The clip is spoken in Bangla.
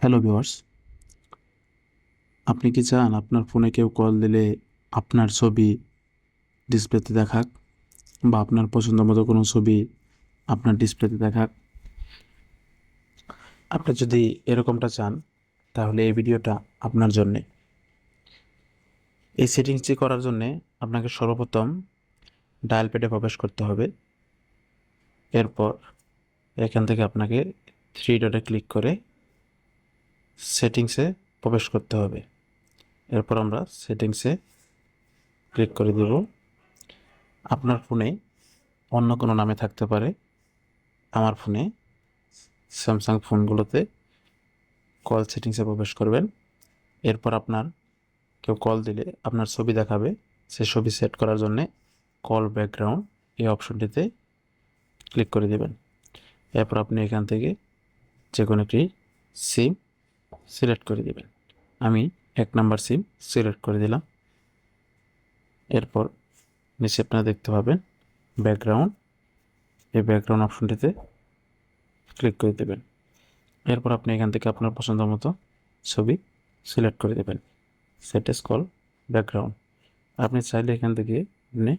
হ্যালো ভিউয়ার্স আপনি কি চান আপনার ফোনে কেউ কল দিলে আপনার ছবি ডিসপ্লেতে দেখাক বা আপনার পছন্দ মতো কোনো ছবি আপনার ডিসপ্লেতে দেখাক? আপনি যদি এরকমটা চান, তাহলে এই ভিডিওটা আপনার জন্যে। এই সেটিংসটি করার জন্যে আপনাকে সর্বপ্রথম ডায়াল প্যাডে প্রবেশ করতে হবে। এরপর এখান থেকে আপনাকে থ্রি ডটে ক্লিক করে সেটিংসে প্রবেশ করতে হবে। এরপর আমরা সেটিংসে ক্লিক করে দেব। আপনার ফোনে অন্য কোনো নামে থাকতে পারে। আমার ফোনে স্যামসাং ফোনগুলোতে কল সেটিংসে প্রবেশ করবেন। এরপর আপনার কেউ কল দিলে আপনার ছবি দেখাবে। সে ছবি সেট করার জন্যে কল ব্যাকগ্রাউন্ড এই অপশনটিতে ক্লিক করে দেবেন। এরপর আপনি এখান থেকে যে কোনো একটি সিম সিলেক্ট করে দেবেন। আমি এক নাম্বার সিম সিলেক্ট করে দিলাম। এরপর নিচে আপনারা দেখতে পাবেন ব্যাকগ্রাউন্ড। এই ব্যাকগ্রাউন্ড অপশনটিতে ক্লিক করে দেবেন। এরপর আপনি এখান থেকে আপনার পছন্দ মতো ছবি সিলেক্ট করে দেবেন। Set as call background. আপনি চাইলে এখান থেকে আপনি